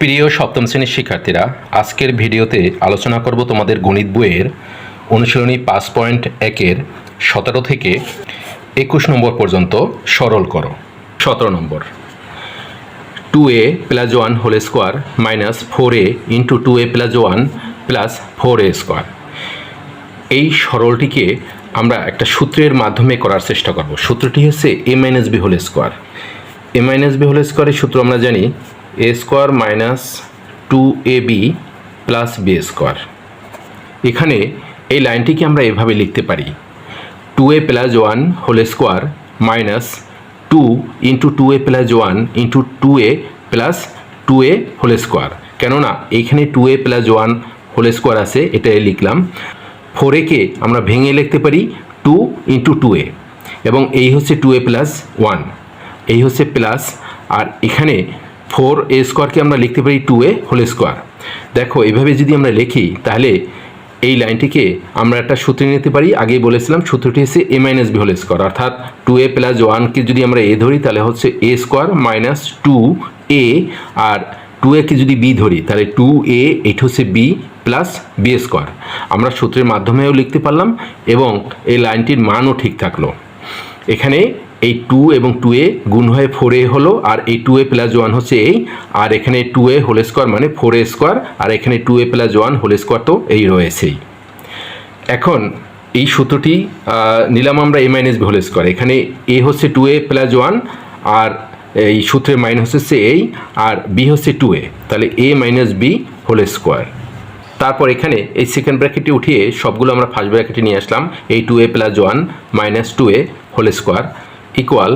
প্রিয় সপ্তম শ্রেণির শিক্ষার্থীরা, আজকের ভিডিওতে আলোচনা করব তোমাদের গণিত বইয়ের অনুশীলনী পাঁচ পয়েন্ট একের সতেরো থেকে একুশ নম্বর পর্যন্ত সরল করো। সতেরো নম্বর। Two a plus one whole square minus four a into two a plus one plus four a square এই সরলটিকে আমরা একটা সূত্রের মাধ্যমে করার চেষ্টা করব। সূত্রটি হচ্ছে a minus b whole square a minus b whole স্কোয়ারের সূত্র আমরা জানি a square minus two a b plus b square এখানে এই লাইনটিকে আমরা এভাবে লিখতে পারি। Two a plus one whole square minus two into two a plus one into two a plus two a whole square কেননা এইখানে two a plus one whole square আছে এটাই লিখলাম। ফোর একে আমরা ভেঙে লিখতে পারি টু ইন্টু টু এ এবং এই হচ্ছে টু এ প্লাস ওয়ান এই হচ্ছে প্লাস আর এখানে ফোর এ স্কোয়ারকে আমরা লিখতে পারি টু এ হোল স্কোয়ার। দেখো, এভাবে যদি আমরা লিখি, তাহলে এই লাইনটিকে আমরা একটা সূত্রে নিতে পারি। আগেই বলেছিলাম, সূত্রটি হচ্ছে a minus b whole square. অর্থাৎ টু এ প্লাস ওয়ানকে যদি আমরা এ ধরি, তাহলে হচ্ছে a square minus two a. R two একে যদি বি ধরি, তাহলে টু এ, এইট হচ্ছে বি প্লাস বি স্কোয়ার। আমরা সূত্রের মাধ্যমেও লিখতে পারলাম এবং এই লাইনটির মানও ঠিক থাকল। এখানে এই টু এবং টু এ গুণ হয়ে ফোর এ হলো, আর এই টু এ প্লাস ওয়ান হচ্ছে এই, আর এখানে টু এ হোল স্কোয়ার মানে ফোর এ স্কোয়ার আর এখানে two a plus one whole square তো এই রয়েছেই। এখন এই সূত্রটি নিলাম আমরা a minus b whole square এখানে এ হচ্ছে টু এ প্লাস ওয়ান আর এই সূত্রের মাইনাস হচ্ছে এই, আর বি হচ্ছে টু এ। তাহলে a minus b whole square তারপর এখানে এই সেকেন্ড ব্র্যাকেটটি উঠিয়ে সবগুলো আমরা ফার্স্ট ব্র্যাকেটে নিয়ে আসলাম। এই two a plus one minus two a whole square equal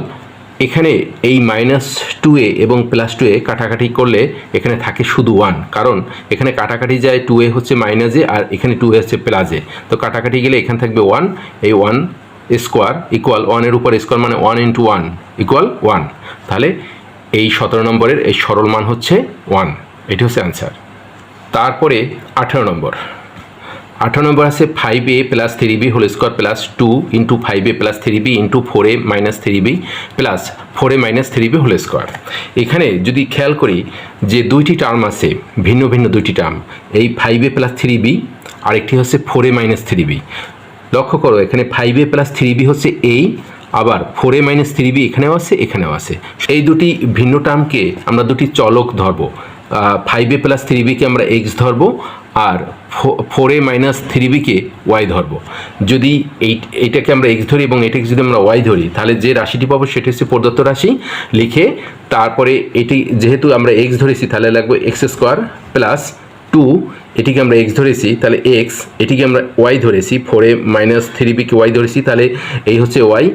এখানে এই মাইনাস টু এ এবং প্লাস টু এ কাটাকাটি করলে এখানে থাকে শুধু ওয়ান কারণ এখানে কাটাকাটি যায় টু এ হচ্ছে মাইনাস এ আর এখানে টু এ হচ্ছে প্লাস এ তো কাটাকাটি গেলে এখানে থাকবে ওয়ান এই ওয়ান স্কোয়ার ইকুয়াল ওয়ানের উপর স্কোয়ার মানে one into one equal one তাহলে এই সতেরো নম্বরের এই সরল মান হচ্ছে ওয়ান এটি হচ্ছে অ্যান্সার তারপরে আঠারো নম্বর। আঠারো নম্বর আছে five a plus three b whole square plus two into five a plus three b into four a minus three b plus four a minus three b whole square এখানে যদি খেয়াল করি যে দুইটি টার্ম আছে, ভিন্ন ভিন্ন দুইটি টার্ম এই five a plus three b আরেকটি হচ্ছে four a minus three b লক্ষ্য করো, এখানে five a plus three b হচ্ছে এই আবার four a minus three b এখানেও আছে এখানেও আছে। এই দুটি ভিন্ন টার্মকে আমরা দুটি চলক ধরবো। ফাইভ এ প্লাস থ্রি বিকে আমরা এক্স ধরবো আর ফোর এ মাইনাস থ্রি বিকে ওয়াই ধরবো। যদি এই এইটাকে আমরা এক্স ধরি এবং এটাকে যদি আমরা ওয়াই ধরি, তাহলে যে রাশিটি পাবো সেটি হচ্ছে প্রদত্ত রাশি। লিখে তারপরে এটি যেহেতু আমরা এক্স ধরেছি, তাহলে লাগবে এক্স স্কোয়ার প্লাস টু এটিকে আমরা এক্স ধরেছি, তাহলে এক্স এটিকে আমরা ওয়াই ধরেছি। ফোর এ মাইনাস থ্রি বিকে ওয়াই ধরেছি, তাহলে এই হচ্ছে ওয়াই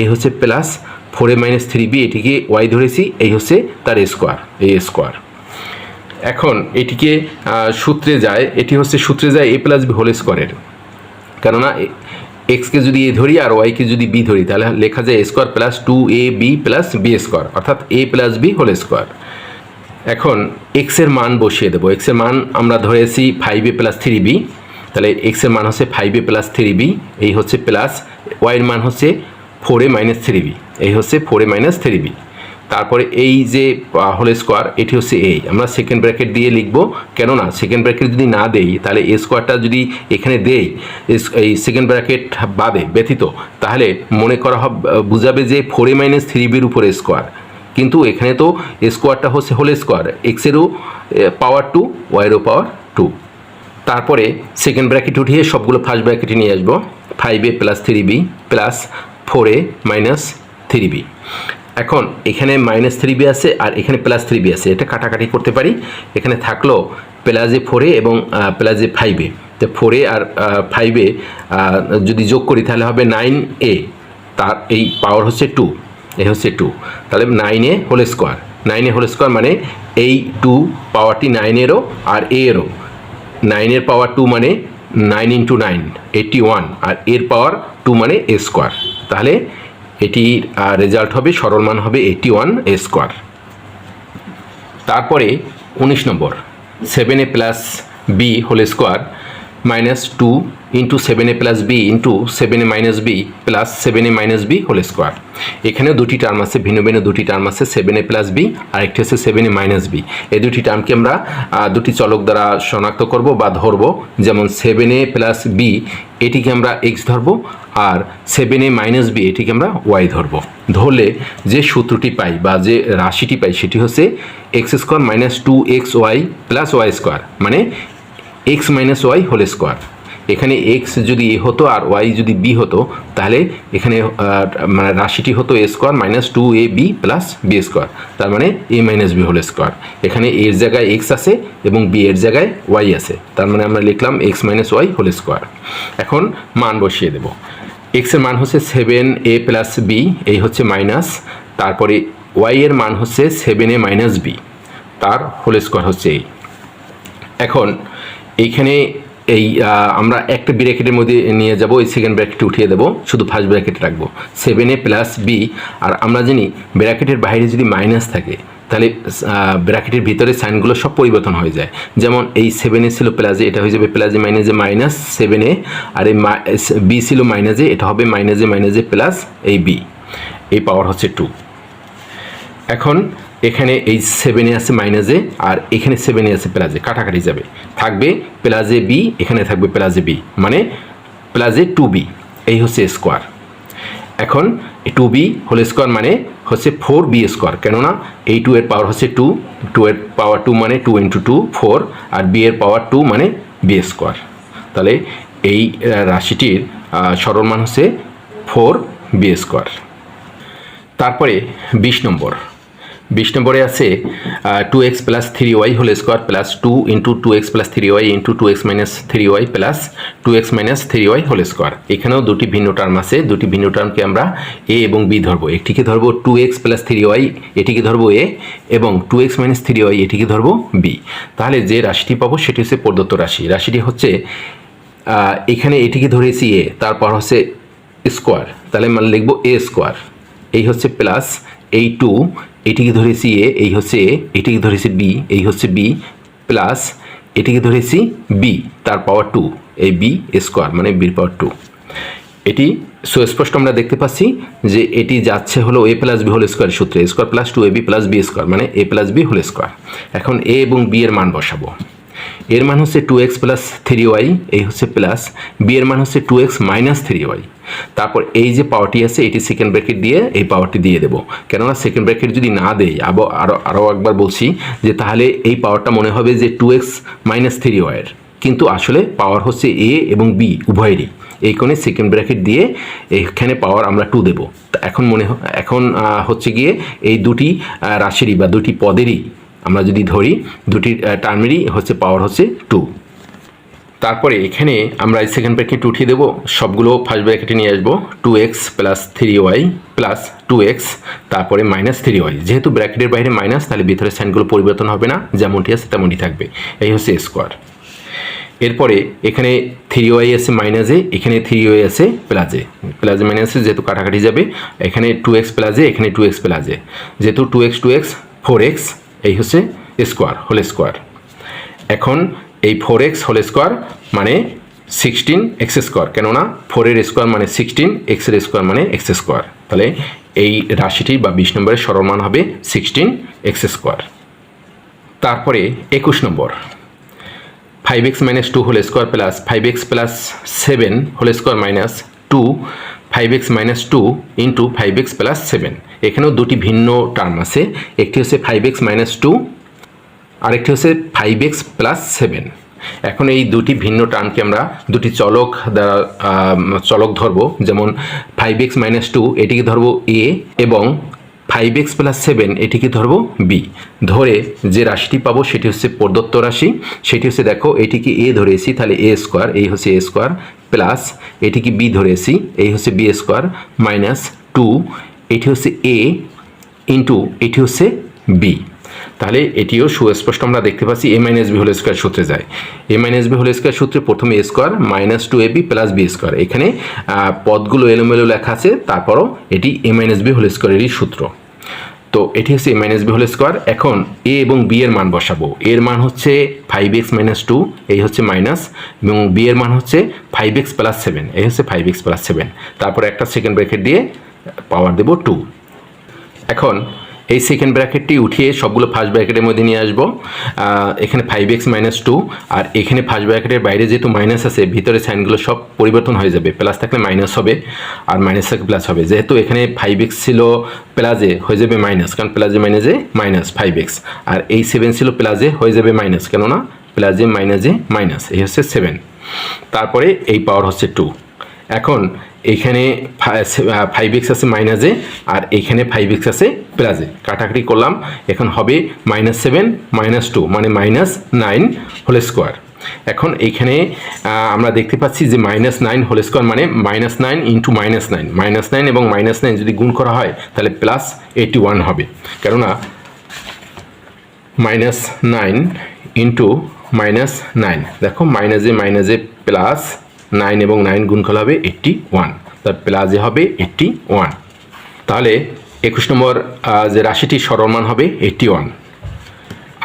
এই হচ্ছে plus four a minus three b এটিকে ওয়াই ধরেছি, এই হচ্ছে তার স্কোয়ার এই স্কোয়ার এখন এটিকে সূত্রে যায়, এটি হচ্ছে সূত্রে যায় এ প্লাস বি হোল স্কোয়ারের কেননা এক্সকে যদি এ ধরি আর ওয়াইকে যদি বি ধরি, তাহলে লেখা যায় a square plus two a b plus b square অর্থাৎ a plus b whole square এখন এক্সের মান বসিয়ে দেবো। এক্সের মান আমরা ধরেছি five a plus three b তাহলে এক্সের মান হচ্ছে five a plus three b এই হচ্ছে প্লাস ওয়াইয়ের মান হচ্ছে four a minus three b এই হচ্ছে four a minus three b তারপরে এই যে হোল স্কোয়ার এটি হচ্ছে এই আমরা সেকেন্ড ব্র্যাকেট দিয়ে লিখব, কেননা সেকেন্ড ব্র্যাকেট যদি না দেই, তাহলে এ স্কোয়ারটা যদি এখানে দেই, এই সেকেন্ড ব্র্যাকেট বাদে, ব্যতীত, তাহলে মনে করা হবে বুঝাবে যে ফোর মাইনাস থ্রি বির উপরে স্কোয়ার কিন্তু এখানে তো স্কোয়ারটা হচ্ছে হোল স্কোয়ার এক্সেরও পাওয়ার টু ওয়াইয়েরও পাওয়ার টু তারপরে সেকেন্ড ব্র্যাকেট উঠিয়ে সবগুলো ফার্স্ট ব্র্যাকেটে নিয়ে আসব five a plus three b plus four a minus three b এখন এখানে মাইনাস থ্রি বি আছে আর এখানে প্লাস থ্রি বি আছে। এটা কাটাকাটি করতে পারি। এখানে থাকল প্লাজে ফোরে এবং প্লাজে ফাইভে তো ফোরে আর ফাইভে যদি যোগ করি তাহলে হবে নাইন এ তার এই পাওয়ার হচ্ছে টু এ হচ্ছে টু তাহলে নাইন এ হোল স্কোয়ার নাইনে হোল স্কোয়ার মানে এই টু পাওয়ারটি নাইনেরও আর এ এরও নাইনের পাওয়ার টু মানে nine into nine eighty one আর এর পাওয়ার টু মানে এ স্কোয়ার তাহলে এটির রেজাল্ট হবে, সরল মান হবে এইটটি ওয়ান স্কোয়ার তারপরে উনিশ নম্বর seven a plus b whole square minus two into seven a plus b into seven a minus b plus seven a minus b whole square এখানেও দুটি টার্ম আছে, ভিন্ন ভিন্ন দুটি টার্ম আছে সেভেন এ plus B আর একটি হচ্ছে সেভেন এ মাইনাস বি এই দুটি টার্মকে আমরা দুটি চলক দ্বারা শনাক্ত করব বা ধরবো। যেমন সেভেন এ প্লাস বি এটিকে আমরা এক্স ধরবো আর সেভেন এ মাইনাস বি এটিকে আমরা ওয়াই ধরবো। ধরলে যে সূত্রটি পাই বা যে রাশিটি পাই সেটি হচ্ছে x square minus two x y plus y square মানে x minus y whole square এখানে এক্স যদি এ হতো আর ওয়াই যদি বি হতো, তাহলে এখানে মানে রাশিটি হতো a square minus two a b plus b square তার মানে a minus b whole square এখানে এর জায়গায় এক্স আছে এবং বি এর জায়গায় ওয়াই আছে, তার মানে আমরা লিখলাম x minus y whole square এখন মান বসিয়ে দেবো। এক্সের মান হচ্ছে সেভেন এ প্লাস বি এই হচ্ছে মাইনাস তারপরে ওয়াই এর মান হচ্ছে সেভেন এ মাইনাস বি তার হোল স্কোয়ার হচ্ছে এই এখন, এইখানে এই আমরা একটা ব্র্যাকেটের মধ্যে নিয়ে যাব, এই সেকেন্ড ব্র্যাকেট উঠিয়ে দেবো, শুধু ফার্স্ট ব্র্যাকেট রাখব। সেভেন এ প্লাস বি আর আমরা জানি ব্র্যাকেটের বাইরে যদি মাইনাস থাকে, তাহলে ব্র্যাকেটের ভিতরে সাইনগুলো সব পরিবর্তন হয়ে যায়। যেমন এই সেভেনে ছিল প্লাজে এটা হয়ে যাবে প্লাজে মাইনাসে মাইনাস সেভেন এ আর এই বি ছিল মাইনাসে এটা হবে মাইনাসে মাইনাসে প্লাস এই বি এই পাওয়ার হচ্ছে টু এখন এখানে এই সেভেনে আছে মাইনাসে আর এখানে সেভেনে আছে প্লাজে কাটাকাটি যাবে। থাকবে প্লাজে বি এখানে থাকবে প্লাজে বি মানে প্লাজে টু বি এই হচ্ছে স্কোয়ার এখন টু বি হোল স্কোয়ার মানে হচ্ছে ফোর বি স্কোয়ার কেননা এই টু এর পাওয়ার হচ্ছে টু টু এর পাওয়ার টু মানে টু ইন্টু টু ফোর আর বি এর পাওয়ার টু মানে বি স্কোয়ার তাহলে এই রাশিটির সরল মান হচ্ছে ফোর বি স্কোয়ার তারপরে বিশ নম্বর। বিশ নম্বরে আছে two x plus three y whole square plus two into two x plus three y into two x minus three y plus two x minus three y whole square এখানেও দুটি ভিন্ন term আছে, দুটি ভিন্ন টার্মকে আমরা এ এবং বি ধরবো। একটিকে ধরবো two x plus three y এটিকে ধরবো এ এবং two x minus three y এটিকে ধরবো বি তাহলে যে রাশিটি পাবো সেটি হচ্ছে প্রদত্ত রাশি। রাশিটি হচ্ছে এখানে এটিকে ধরেছি এ তারপর হচ্ছে স্কোয়ার তাহলে মানে লিখব এ স্কোয়ার এই হচ্ছে প্লাস এই টু এটিকে ধরেছি এ, এই হচ্ছে এ, এটিকে ধরেছি বি, এই হচ্ছে বি প্লাস এটিকে ধরেছি বি, তার পাওয়ার টু, এই বি স্কোয়ার মানে বির পাওয়ার টু। এটি সুস্পষ্ট আমরা দেখতে পাচ্ছি যে এটি যাচ্ছে হলো a plus b whole square সূত্রে, square plus two a b plus b square মানে a plus b whole square. এখন এ এবং বি এর মান বসাবো। এর মান হচ্ছে two x plus three y এই হচ্ছে প্লাস বি এর মান হচ্ছে two x minus three y তারপর এই যে পাওয়ারটি আছে, এটি সেকেন্ড ব্র্যাকেট দিয়ে এই পাওয়ারটি দিয়ে দেবো। কেননা সেকেন্ড ব্র্যাকেট যদি না দেই আবার আরও আরও একবার বলছি যে তাহলে এই পাওয়ারটা মনে হবে যে টু এক্স মাইনাস থ্রি ওয়াইয়ের কিন্তু আসলে পাওয়ার হচ্ছে এ এবং বি উভয়েরই। এই কোণে সেকেন্ড ব্র্যাকেট দিয়ে এখানে পাওয়ার আমরা টু দেবো। এখন মনে এখন হচ্ছে গিয়ে এই দুটি রাশিরই বা দুটি পদেরই আমরা যদি ধরি দুটি টার্মেরই হচ্ছে পাওয়ার হচ্ছে টু তারপরে এখানে আমরা সেকেন্ড ব্র্যাকেট উঠিয়ে দেবো, সবগুলো ফার্স্ট ব্র্যাকেটে নিয়ে আসব two x plus three y plus two x তারপরে মাইনাস থ্রি ওয়াই যেহেতু ব্র্যাকেটের বাইরে মাইনাস তাহলে ভিতরের সাইনগুলো পরিবর্তন হবে না, যেমনটি আছে তেমনটি থাকবে। এই হচ্ছে স্কোয়ার এরপরে এখানে থ্রি ওয়াই আছে মাইনাসে এখানে থ্রি ওয়াই আছে প্লাজে প্লাজে মাইনাসে যেহেতু কাটাকাটি যাবে, এখানে টু এক্স প্লাজে এখানে টু এক্স প্লাজে যেহেতু two x two x four x এই হচ্ছে স্কোয়ার, হোল স্কোয়ার। এখন এই ফোর এক্স হোল স্কোয়ার মানে সিক্সটিন এক্স স্কোয়ার, কেননা ফোরের স্কোয়ার মানে সিক্সটিন এক্সের স্কোয়ার মানে এক্স স্কোয়ার। তাহলে এই রাশিটি বা বিশ নম্বরের সরল মান হবে সিক্সটিন এক্স স্কোয়ার। তারপরে একুশ নম্বর। Five x minus two whole square plus five x plus seven whole square minus two five x minus two into five x plus seven এখানেও দুটি ভিন্ন টার্ম আছে। একটি হচ্ছে ফাইভ এক্স মাইনাস টু আরেকটি হচ্ছে ফাইভ এক্স প্লাস সেভেন এখন এই দুটি ভিন্ন টার্মকে আমরা দুটি চলক দ্বারা চলক ধরবো। যেমন ফাইভ এক্স মাইনাস টু এটিকে ধরবো এ এবং ফাইভ এক্স প্লাস সেভেন এটিকে ধরবো? বি ধরে যে রাশিটি পাবো সেটি হচ্ছে প্রদত্ত রাশি। সেটি হচ্ছে দেখো এটিকে এ ধরেছি, তাহলে এ স্কোয়ার এই হচ্ছে এ স্কোয়ার প্লাস এটিকে বি ধরেছি, এই হচ্ছে বি স্কোয়ার মাইনাস টু এটি হচ্ছে এ ইন্টু এটি হচ্ছে বি তাহলে এটিও সুস্পষ্ট আমরা দেখতে পাচ্ছি a minus b whole square সূত্রে যায়। A minus b whole square সূত্রে প্রথমে a square minus two a b plus b square এখানে পদগুলো এলোমেলো লেখা আছে, তারপরও এটি এ মাইনাস বি হোল স্কোয়ারেরই সূত্র। তো এটি হচ্ছে a minus b whole square এখন এ এবং বি এর মান বসাবো। এর মান হচ্ছে ফাইভ এক্স মাইনাস টু এই হচ্ছে মাইনাস এবং বি এর মান হচ্ছে ফাইভ এক্স প্লাস সেভেন এই হচ্ছে ফাইভ এক্স প্লাস সেভেন তারপরে একটা সেকেন্ড ব্র্যাকেট দিয়ে পাওয়ার দেবো টু এখন এই সেকেন্ড ব্র্যাকেটটি উঠিয়ে সবগুলো ফার্স্ট ব্র্যাকেটের মধ্যে নিয়ে আসব। এখানে ফাইভ এক্স মাইনাস টু আর এখানে ফার্স্ট ব্র্যাকেটের বাইরে যেহেতু মাইনাস আছে, ভিতরে সাইনগুলো সব পরিবর্তন হয়ে যাবে। প্লাস থাকলে মাইনাস হবে আর মাইনাস থাকলে প্লাস হবে। যেহেতু এখানে ফাইভ এক্স ছিল প্লাজে হয়ে যাবে মাইনাস কারণ প্লাজে মাইনাসে মাইনাস ফাইভ এক্স আর এই সেভেন ছিল প্লাজে হয়ে যাবে মাইনাস কেননা প্লাজে মাইনাসে মাইনাস এই হচ্ছে সেভেন তারপরে এই পাওয়ার হচ্ছে টু এখন এইখানে ফাইভ এক্স আছে মাইনাসে আর এইখানে ফাইভ এক্স আছে প্লাসে কাটাকাটি করলাম এখন হবে মাইনাস সেভেন মাইনাস টু মানে মাইনাস নাইন হোল স্কোয়ার এখন এইখানে আহ, আমরা দেখতে পাচ্ছি যে মাইনাস নাইন হোল স্কোয়ার মানে minus nine into minus nine minus nine এবং মাইনাস নাইন যদি গুণ করা হয় তাহলে প্লাস এইটি ওয়ান হবে। কেননা minus nine into minus nine দেখো মাইনাসে মাইনাসে প্লাস নাইন এবং নাইন গুণ করলে হবে এইট্টি ওয়ান। তার প্লাসে হবে এইট্টি ওয়ান। তাহলে একুশ নম্বর যে রাশিটি সরলমান হবে এইটটি ওয়ান।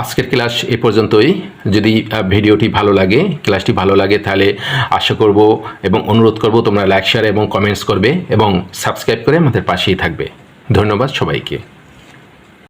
আজকের ক্লাস এ পর্যন্তই। যদি ভিডিওটি ভালো লাগে, ক্লাসটি ভালো লাগে, তাহলে আশা করব এবং অনুরোধ করব তোমরা লাইক শেয়ার এবং কমেন্টস করবে এবং সাবস্ক্রাইব করে আমাদের পাশেই থাকবে। ধন্যবাদ সবাইকে।